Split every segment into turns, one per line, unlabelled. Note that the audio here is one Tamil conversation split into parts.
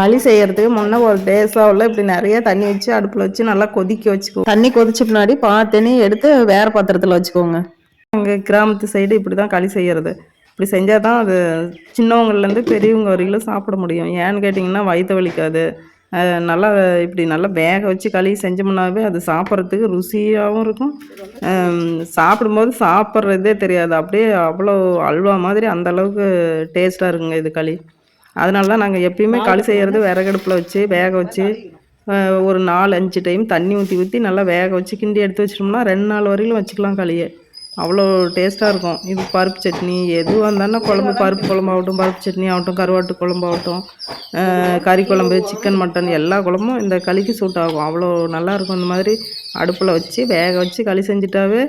களி செய்யறதுக்கு முன்னே ஒரு டேஸாவில் இப்படி நிறைய தண்ணி வச்சு அடுப்பில் வச்சு நல்லா கொதிக்க வச்சுக்கோ தண்ணி கொதிச்ச பின்னாடி பாத்தனி எடுத்து வேற பாத்திரத்தில் வச்சுக்கோங்க. எங்கள் கிராமத்து சைடு இப்படி தான் களி செய்யறது. இப்படி செஞ்சால் தான் அது சின்னவங்கள்லேருந்து பெரியவங்க வரையிலும் சாப்பிட முடியும். ஏன்னு கேட்டிங்கன்னா வயிற்று வலிக்காது. நல்லா இப்படி நல்லா வேக வச்சு களி செஞ்சோம்னாவே அது சாப்பிட்றதுக்கு ருசியாகவும் இருக்கும். சாப்பிடும்போது சாப்பிட்றதே தெரியாது. அப்படியே அவ்வளோ அல்வா மாதிரி அந்த அளவுக்கு டேஸ்ட்டாக இருக்குங்க இது களி. அதனால தான் நாங்கள் எப்பயுமே களி செய்கிறது விறகடுப்பில் வச்சு வேக வச்சு ஒரு நாலு அஞ்சு டைம் தண்ணி ஊற்றி ஊற்றி நல்லா வேக வச்சு கிண்டி எடுத்து வச்சிட்டோம்னா ரெண்டு நாள் வரையிலும் வச்சுக்கலாம் களியை. அவ்வளோ டேஸ்ட்டாக இருக்கும். இது பருப்பு சட்னி எதுவாக இருந்தாலும் குழம்பு பருப்பு குழம்பாகட்டும் பருப்பு சட்னி ஆகட்டும் கருவாட்டு குழம்பாகட்டும் அஹ் கறி குழம்பு சிக்கன் மட்டன் எல்லா குழம்பும் இந்த களிக்கு சூட் ஆகும். அவ்வளோ நல்லா இருக்கும். இந்த மாதிரி அடுப்பில் வச்சு வேக வச்சு களி செஞ்சுட்டாவே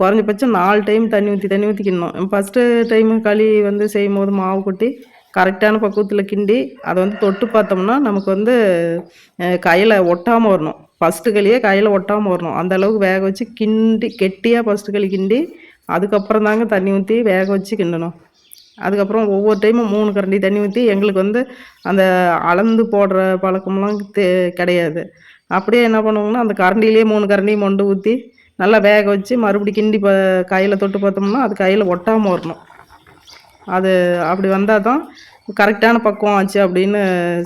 குறைஞ்சபட்சம் நாலு டைம் தண்ணி ஊற்றி தண்ணி ஊற்றிக்கணும் ஃபஸ்ட்டு டைம் களி வந்து செய்யும் போது மாவு கொட்டி கரெக்டான பக்குவத்தில் கிண்டி அதை வந்து தொட்டு பார்த்தோம்னா நமக்கு வந்து கையில் ஒட்டாமல் வரணும். ஃபஸ்ட்டு களியே கையில் ஒட்டாமல் வரணும். அந்த அளவுக்கு வேக வச்சு கிண்டி கெட்டியாக ஃபஸ்ட்டு களி கிண்டி அதுக்கப்புறம் தாங்க தண்ணி ஊற்றி வேக வச்சு கிண்டணும். அதுக்கப்புறம் ஒவ்வொரு டைமும் மூணு கரண்டி தண்ணி ஊற்றி எங்களுக்கு வந்து அந்த அளந்து போடுற பழக்கம்லாம் தே கிடையாது. அப்படியே என்ன பண்ணுவோம்னா அந்த கரண்டிலேயே மூணு கரண்டி மொண்டு ஊற்றி நல்லா வேக வச்சு மறுபடி கிண்டி ப கையில் தொட்டு பார்த்தோம்னா அது கையில் ஒட்டாமல் வரணும். அது அப்படி வந்தால் தான் கரெக்டான பக்குவம் ஆச்சு அப்படின்னு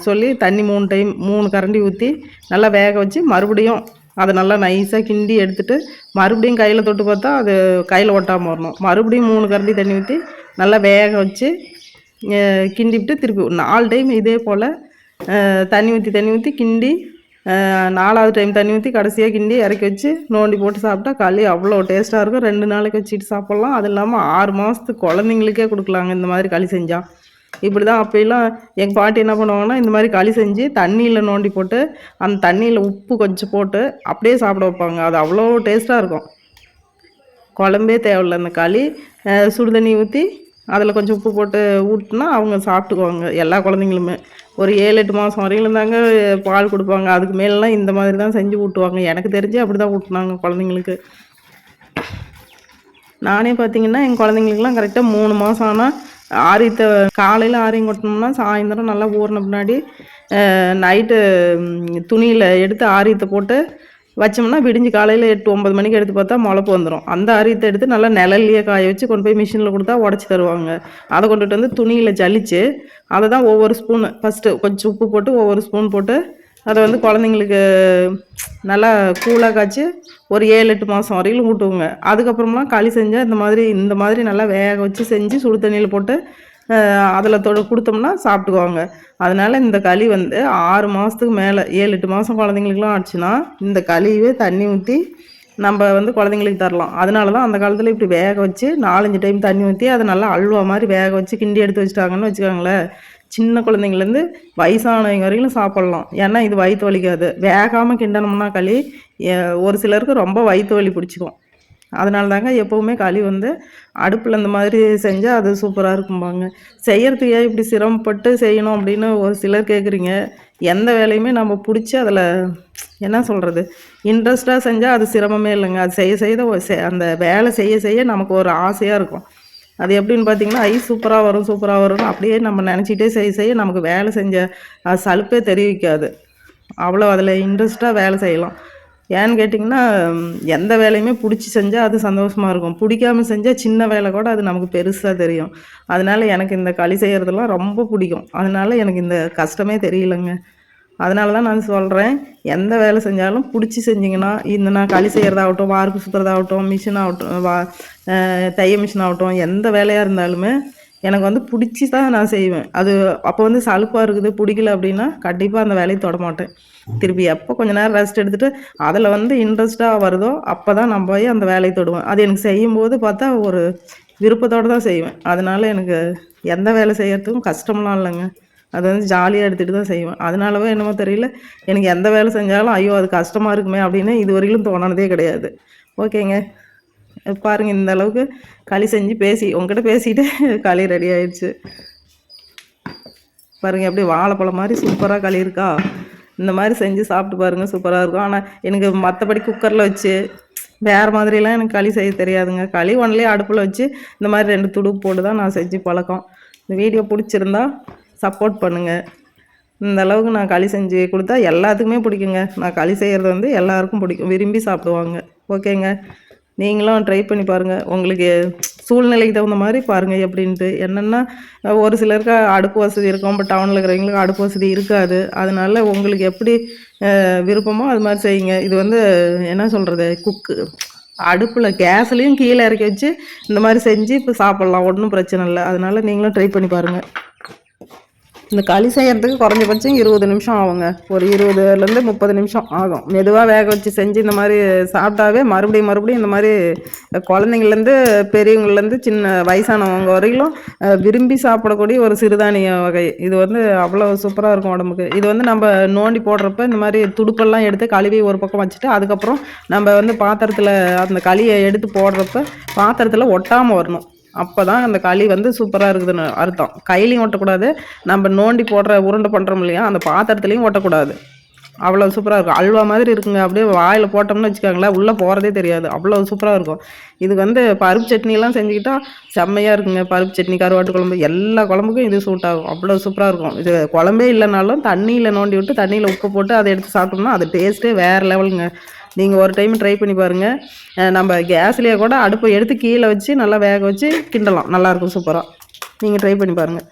சொல்லி தண்ணி மூணு டைம் மூணு கரண்டி ஊற்றி நல்லா வேக வச்சு மறுபடியும் அதை நல்லா நைஸாக கிண்டி எடுத்துகிட்டு மறுபடியும் கையில் தொட்டு பார்த்தா அது கையில் ஒட்டாமல் வரணும். மறுபடியும் மூணு கரண்டி தண்ணி ஊற்றி நல்லா வேக வச்சு அஹ் கிண்டி விட்டு திருப்பி நாலு டைம் இதே போல் தண்ணி ஊற்றி தண்ணி ஊற்றி கிண்டி நாலாவது டைம் தண்ணி ஊற்றி கடைசியாக கிண்டி இறக்கி வச்சு நோண்டி போட்டு சாப்பிட்டா களி அவ்வளோ டேஸ்ட்டாக இருக்கும். ரெண்டு நாளைக்கு வச்சுட்டு சாப்பிட்லாம். அது இல்லாமல் ஆறு மாதத்துக்கு குழந்தைங்களுக்கே கொடுக்கலாங்க. இந்த மாதிரி களி செஞ்சால் இப்படி தான் அப்போலாம் எங்கள் பாட்டி என்ன பண்ணுவாங்கன்னா இந்த மாதிரி களி செஞ்சு தண்ணியில் நோண்டி போட்டு அந்த தண்ணியில் உப்பு கொஞ்சம் போட்டு அப்படியே சாப்பிட வைப்பாங்க. அது அவ்வளோ டேஸ்ட்டாக இருக்கும். குழம்பே தேவையில்ல. அந்த களி சுடுதண்ணி சுடு தண்ணி ஊற்றி அதில் கொஞ்சம் உப்பு போட்டு ஊட்டினா அவங்க சாப்பிட்டுக்குவாங்க எல்லா குழந்தைங்களுமே. ஒரு ஏழு எட்டு மாதம் வரையிலும் தாங்க பால் கொடுப்பாங்க. அதுக்கு மேலெலாம் இந்த மாதிரி தான் செஞ்சு ஊட்டுவாங்க. எனக்கு தெரிஞ்சு அப்படி தான் ஊட்டினாங்க குழந்தைங்களுக்கு. நானே பார்த்தீங்கன்னா எங்கள் குழந்தைங்களுக்குலாம் கரெக்டாக மூணு மாதம் ஆனால் ஆரியத்தை காலையில் ஆரியம் கொட்டினோம்னா சாயந்தரம் நல்லா ஊறின பின்னாடி நைட்டு துணியில் எடுத்து ஆரியத்தை போட்டு வச்சோம்னா விடிஞ்சு காலையில் எட்டு ஒம்பது மணிக்கு எடுத்து பார்த்தா முளப்பு வந்துடும் அந்த ஆரியத்தை எடுத்து நல்லா நிழல்லையே காய வச்சு கொண்டு போய் மிஷினில் கொடுத்தா உடச்சி தருவாங்க. அதை கொண்டுட்டு வந்து துணியில் ஜலிச்சு அதை தான் ஒவ்வொரு ஸ்பூனு ஃபஸ்ட்டு கொஞ்சம் உப்பு போட்டு ஒவ்வொரு ஸ்பூன் போட்டு அதை வந்து குழந்தைங்களுக்கு நல்லா கூலாக காய்ச்சி ஒரு ஏழு எட்டு மாதம் வரையிலும் ஊட்டுவோங்க. அதுக்கப்புறம்லாம் களி செஞ்சால் இந்த மாதிரி இந்த மாதிரி நல்லா வேக வச்சு செஞ்சு சுடு தண்ணியில் போட்டு அதில் தொட கொடுத்தோம்னா சாப்பிட்டுக்குவாங்க. அதனால இந்த களி வந்து ஆறு மாதத்துக்கு மேலே ஏழு எட்டு மாதம் குழந்தைங்களுக்குலாம் ஆச்சுன்னா இந்த களியவே தண்ணி ஊற்றி நம்ம வந்து குழந்தைங்களுக்கு தரலாம். அதனால தான் அந்த காலத்தில் இப்படி வேக வச்சு நாலஞ்சு டைம் தண்ணி ஊற்றி அதை நல்லா அல்வா மாதிரி வேக வச்சு கிண்டி எடுத்து வச்சிட்டாங்கன்னு வச்சுக்கோங்களேன். சின்ன குழந்தைங்கலேருந்து வயசானவங்க வரைக்கும் சாப்பிட்லாம். ஏன்னா இது வயிற்று வலிக்காது. வேகாமல் கிண்டனோம்னா களி ஒரு சிலருக்கு ரொம்ப வயிற்று வலி பிடிச்சிக்கும். அதனால தாங்க எப்போவுமே களி வந்து அடுப்பில் இந்த மாதிரி செஞ்சால் அது சூப்பராக இருக்கும்பாங்க. செய்யறதுக்கு ஏன் இப்படி சிரமப்பட்டு செய்யணும் அப்படின்னு ஒரு சிலர் கேட்குறீங்க எந்த வேலையுமே நம்ம பிடிச்சி அதில் என்ன சொல்கிறது இன்ட்ரெஸ்ட்டாக செஞ்சால் அது சிரமமே இல்லைங்க. அது செய்ய செய்ய ஒரு செ- அந்த வேலை செய்ய செய்ய நமக்கு ஒரு ஆசையாக இருக்கும். அது எப்படின்னு பார்த்தீங்கன்னா ஐ சூப்பராக வரும் சூப்பராக வரும்னு அப்படியே நம்ம நினச்சிட்டே செய்ய செய்ய நமக்கு வேலை செஞ்ச அது சலுப்பே தெரிவிக்காது. அவ்வளோ அதில் இன்ட்ரெஸ்ட்டாக வேலை செய்யலாம். ஏன்னு கேட்டிங்கன்னா எந்த வேலையுமே பிடிச்சி செஞ்சால் அது சந்தோஷமாக இருக்கும். பிடிக்காம செஞ்சால் சின்ன வேலை கூட அது நமக்கு பெருசாக தெரியும். அதனால் எனக்கு இந்த களி செய்கிறதெல்லாம் ரொம்ப பிடிக்கும். அதனால எனக்கு இந்த கஷ்டமே தெரியலங்க. அதனால தான் நான் சொல்கிறேன் எந்த வேலை செஞ்சாலும் பிடிச்சி செஞ்சிங்கன்னா இந்த நான் களி செய்கிறதாகட்டும் வார்ப்பு சுற்றுறதாகட்டும் மிஷின் ஆகட்டும் வா தைய மிஷின் ஆகட்டும் எந்த வேலையாக இருந்தாலுமே எனக்கு வந்து பிடிச்சி தான் நான் செய்வேன். அது அப்போ வந்து சலுப்பாக இருக்குது பிடிக்கல அப்படின்னா கண்டிப்பாக அந்த வேலையை தொட மாட்டேன். திருப்பி எப்போ கொஞ்ச நேரம் ரெஸ்ட் எடுத்துகிட்டு அதில் வந்து இன்ட்ரெஸ்ட்டாக வருதோ அப்போ தான் நான் போய் அந்த வேலையை தொடுவேன். அது எனக்கு செய்யும்போது பார்த்தா ஒரு விருப்பத்தோடு தான் செய்வேன். அதனால எனக்கு எந்த வேலை செய்யறதுக்கும் கஷ்டம்லாம் இல்லைங்க. அது வந்து ஜாலியாக எடுத்துகிட்டு தான் செய்வேன். அதனாலவே என்னமோ தெரியல எனக்கு எந்த வேலை செஞ்சாலும் ஐயோ அது கஷ்டமாக இருக்குமே அப்படின்னு இது வரையிலும் தோணுனதே கிடையாது. ஓகேங்க. பாருங்கள் இந்த அளவுக்கு களி செஞ்சு பேசி உங்ககிட்ட பேசிட்டு களி ரெடி ஆயிடுச்சு. பாருங்க அப்படியே வாழைப்பழம் மாதிரி சூப்பராக களி இருக்கா? இந்த மாதிரி செஞ்சு சாப்பிட்டு பாருங்க சூப்பராக இருக்கும். ஆனால் எனக்கு மற்றபடி குக்கரில் வச்சு வேறு மாதிரிலாம் எனக்கு களி செய்ய தெரியாதுங்க. களி ஒன்லயே அடுப்பில் வச்சு இந்த மாதிரி ரெண்டு துடுப்பு போட்டு தான் நான் செஞ்சு பழக்கம். இந்த வீடியோ பிடிச்சிருந்தா சப்போர்ட் பண்ணுங்கள் இந்த அளவுக்கு நான் களி செஞ்சு கொடுத்தா எல்லாத்துக்குமே பிடிக்குங்க. நான் களி செய்கிறது வந்து எல்லாருக்கும் பிடிக்கும். விரும்பி சாப்பிடுவாங்க. ஓகேங்க நீங்களும் ட்ரை பண்ணி பாருங்கள் உங்களுக்கு சூழ்நிலைக்கு தகுந்த மாதிரி பாருங்கள் எப்படின்ட்டு. என்னென்னா ஒரு சிலருக்கு அடுப்பு வசதி இருக்கும் இப்போ டவுனில் இருக்கிறவங்களுக்கு அடுப்பு வசதி இருக்காது. அதனால உங்களுக்கு எப்படி விருப்பமோ அது மாதிரி செய்யுங்க. இது வந்து என்ன சொல்கிறது குக்கு அடுப்பில் கேஸ்லேயும் கீழே இறக்கி வச்சு இந்த மாதிரி செஞ்சு இப்போ சாப்பிட்லாம். ஒன்றும் பிரச்சனை இல்லை. அதனால் நீங்களும் ட்ரை பண்ணி பாருங்கள் இந்த களி செய்கிறதுக்கு குறைஞ்சபட்சம் இருபது நிமிஷம் ஆகுங்க. ஒரு இருபதுலேருந்து முப்பது நிமிஷம் ஆகும். மெதுவாக வேக வச்சு செஞ்சு இந்த மாதிரி சாப்பிட்டாவே மறுபடியும் மறுபடியும் இந்த மாதிரி குழந்தைங்கள்லேருந்து பெரியவங்கள்லேருந்து சின்ன வயசானவங்க வரையிலும் விரும்பி சாப்பிடக்கூடிய ஒரு சிறுதானிய வகை. இது வந்து அவ்வளோ சூப்பராக இருக்கும் உடம்புக்கு. இது வந்து நம்ம நோண்டி போடுறப்ப இந்த மாதிரி துடுப்பெல்லாம் எடுத்து கழுவி ஒரு பக்கம் வச்சுட்டு அதுக்கப்புறம் நம்ம வந்து பாத்திரத்தில் அந்த களியை எடுத்து போடுறப்ப பாத்திரத்தில் ஒட்டாமல் வரணும். அப்போ தான் அந்த களி வந்து சூப்பராக இருக்குதுன்னு அர்த்தம். கையிலையும் ஒட்டக்கூடாது நம்ம நோண்டி போடுற உருண்டை பண்ணுறோம் இல்லையா அந்த பாத்திரத்துலையும் ஒட்டக்கூடாது அவ்வளோ சூப்பராக இருக்கும். அல்வா மாதிரி இருக்குங்க. அப்படியே வாயில் போட்டோம்னு வச்சுக்கோங்களேன் உள்ளே போகிறதே தெரியாது. அவ்வளோ சூப்பராக இருக்கும். இது வந்து பருப்பு சட்னிலாம் செஞ்சுக்கிட்டா செம்மையாக இருக்குங்க. பருப்பு சட்னி கருவாட்டு குழம்பு எல்லா குழம்புக்கும் இது சூட் ஆகும். அவ்வளோ சூப்பராக இருக்கும். இது குழம்பே இல்லைனாலும் தண்ணியில் நோண்டி விட்டு தண்ணியில் உப்பு போட்டு அதை எடுத்து சாப்பிட்டோம்னா அது டேஸ்ட்டே வேறு லெவலுங்க நீங்கள் ஒரு டைம் ட்ரை பண்ணி பாருங்கள் நம்ம கேஸ்லேயே கூட அடுப்பை எடுத்து கீழே வச்சு நல்லா வேக வச்சு கிண்டலாம். நல்லாயிருக்கும் சூப்பராக நீங்கள் ட்ரை பண்ணி பாருங்கள்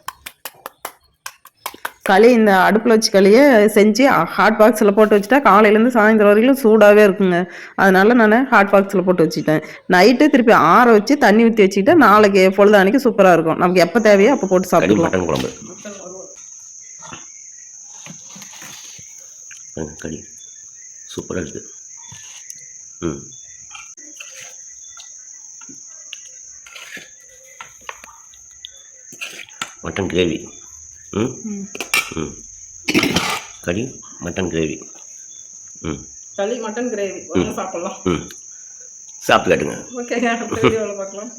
களி இந்த அடுப்பில் வச்சு களியை செஞ்சு ஹாட் பாக்ஸில் போட்டு வச்சுட்டா காலையிலேருந்து சாயந்தரம் வரைக்கும் சூடாகவே இருக்குங்க. அதனால நான் ஹாட் பாக்ஸில் போட்டு வச்சுட்டேன் நைட்டு திருப்பி ஆற வச்சு தண்ணி ஊற்றி வச்சுக்கிட்டா நாளைக்கு பொழுதானிக்கு சூப்பராக இருக்கும். நமக்கு எப்போ தேவையோ அப்போ போட்டு
மட்டன் குழம்பு. கறி. சூப்பராக இருக்குது ம் மட்டன் கிரேவி ம் ம் கறி மட்டன் கிரேவி ம்
களி மட்டன் கிரேவி சாப்பிட்லாம்.
ம்。சாப்பிட்டு காட்டுங்க.
ஓகேங்க பார்க்கலாம்.